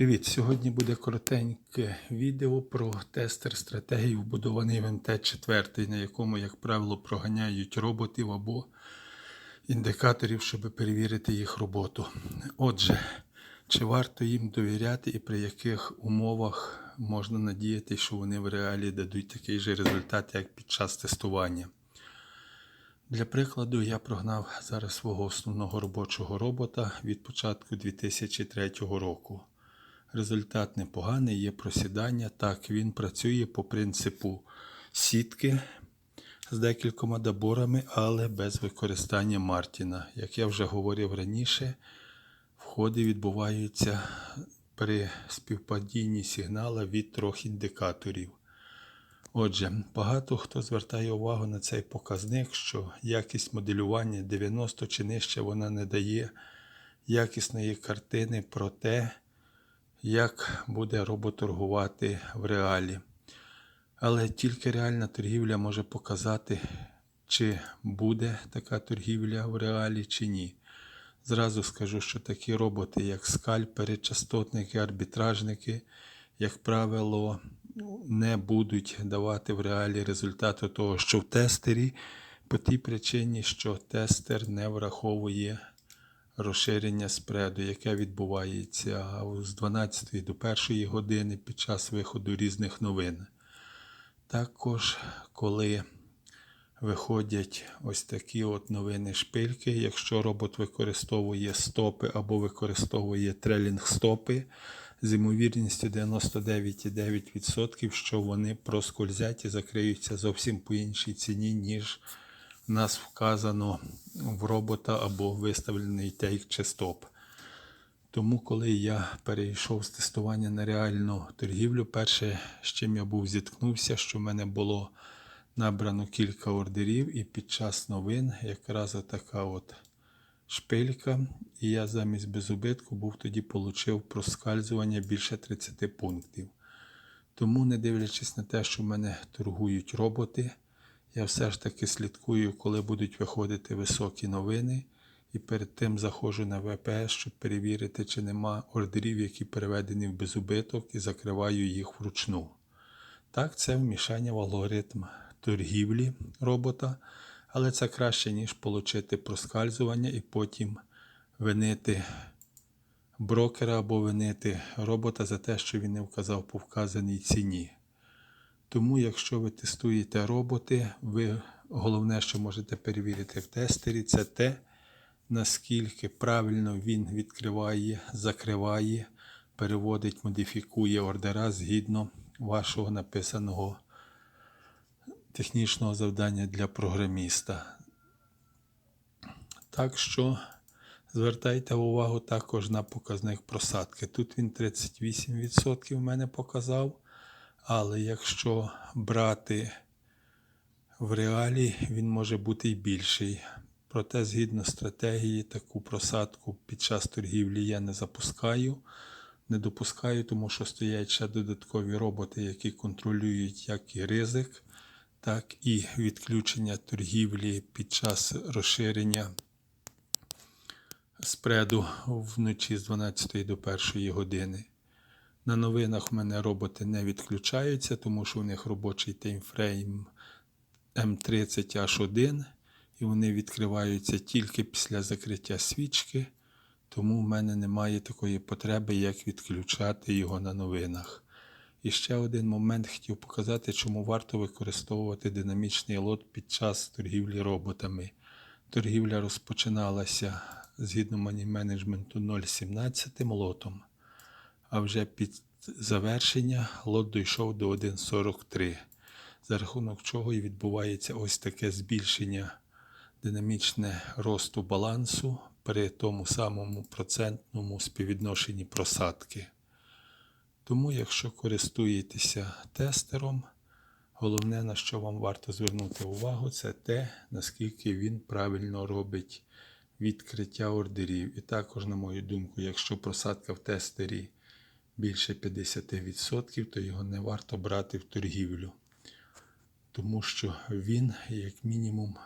Привіт! Сьогодні буде коротеньке відео про тестер стратегії, вбудований в МТ-4, на якому, як правило, проганяють роботів або індикаторів, щоб перевірити їх роботу. Отже, чи варто їм довіряти і при яких умовах можна надіятися, що вони в реалі дадуть такий же результат, як під час тестування? Для прикладу, я прогнав зараз свого основного робочого робота від початку 2003 року. Результат непоганий, є просідання. Так, він працює по принципу сітки з декількома доборами, але без використання Мартіна. Як я вже говорив раніше, входи відбуваються при співпадінні сигнала від трьох індикаторів. Отже, багато хто звертає увагу на цей показник, що якість моделювання 90 чи нижче вона не дає якісної картини про те, як буде робот торгувати в реалі. Але тільки реальна торгівля може показати, чи буде така торгівля в реалі, чи ні. Зразу скажу, що такі роботи, як скальпери, частотники, арбітражники, як правило, не будуть давати в реалі результату того, що в тестері, по тій причині, що тестер не враховує розширення спреду, яке відбувається з 12 до 1 години під час виходу різних новин. Також, коли виходять ось такі от новини шпильки, якщо робот використовує стопи або використовує трелінг стопи, з ймовірністю 99,9%, що вони проскользять і закриються зовсім по іншій ціні, ніж нас вказано в робота або виставлений тейк чи стоп. Тому, коли я перейшов з тестування на реальну торгівлю, перше, з чим я був зіткнувся, що в мене було набрано кілька ордерів, і під час новин якраз така от шпилька, і я замість безубитку був тоді получив проскальзування більше 30 пунктів. Тому, не дивлячись на те, що в мене торгують роботи, я все ж таки слідкую, коли будуть виходити високі новини. І перед тим заходжу на ВПС, щоб перевірити, чи нема ордерів, які переведені в безубиток, і закриваю їх вручну. Так, це вмішання в алгоритм торгівлі робота, але це краще, ніж отримати проскальзування і потім винити брокера або винити робота за те, що він не вказав по вказаній ціні. Тому, якщо ви тестуєте роботи, ви головне, що можете перевірити в тестері, це те, наскільки правильно він відкриває, закриває, переводить, модифікує ордера згідно вашого написаного технічного завдання для програміста. Так що звертайте увагу також на показник просадки. Тут він 38% в мене показав. Але якщо брати в реалі, він може бути і більший. Проте, згідно стратегії, таку просадку під час торгівлі я не запускаю, не допускаю, тому що стоять ще додаткові роботи, які контролюють як і ризик, так і відключення торгівлі під час розширення спреду вночі з 12 до 1 години. На новинах в мене роботи не відключаються, тому що у них робочий таймфрейм М30H1, і вони відкриваються тільки після закриття свічки, тому в мене немає такої потреби, як відключати його на новинах. І ще один момент хотів показати, чому варто використовувати динамічний лот під час торгівлі роботами. Торгівля розпочиналася згідно менеджменту 0,17 лотом а вже під завершення лот дійшов до 1,43, за рахунок чого і відбувається ось таке збільшення динамічне росту балансу при тому самому процентному співвідношенні просадки. Тому, якщо користуєтеся тестером, головне, на що вам варто звернути увагу, це те, наскільки він правильно робить відкриття ордерів. І також, на мою думку, якщо просадка в тестері більше 50%, то його не варто брати в торгівлю. Тому що він, як мінімум,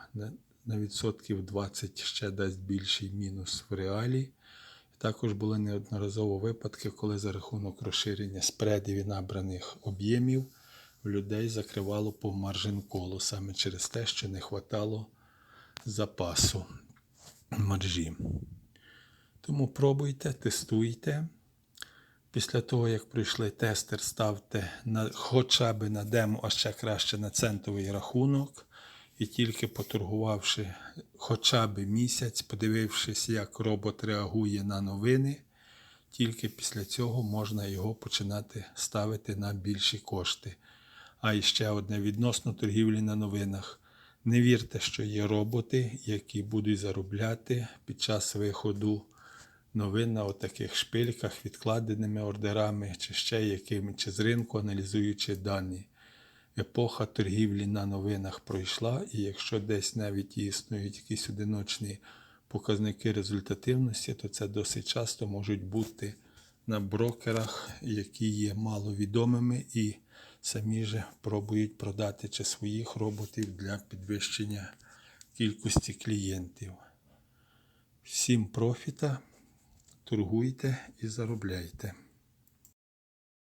на відсотків 20 ще дасть більший мінус в реалі. Також були неодноразово випадки, коли за рахунок розширення спредів і набраних об'ємів людей закривало по маржин коло саме через те, що не хватало запасу маржі. Тому пробуйте, тестуйте. Після того, як пройшли тестер, ставте на, хоча б на демо, а ще краще на центовий рахунок. І тільки поторгувавши хоча б місяць, подивившись, як робот реагує на новини, тільки після цього можна його починати ставити на більші кошти. А і ще одне відносно торгівлі на новинах. Не вірте, що є роботи, які будуть заробляти під час виходу новин на отаких шпильках, відкладеними ордерами, чи ще якими, чи з ринку, аналізуючи дані. Епоха торгівлі на новинах пройшла, і якщо десь навіть існують якісь одиночні показники результативності, то це досить часто можуть бути на брокерах, які є маловідомими і самі же пробують продати чи своїх роботів для підвищення кількості клієнтів. Всім профіта, торгуйте і заробляйте.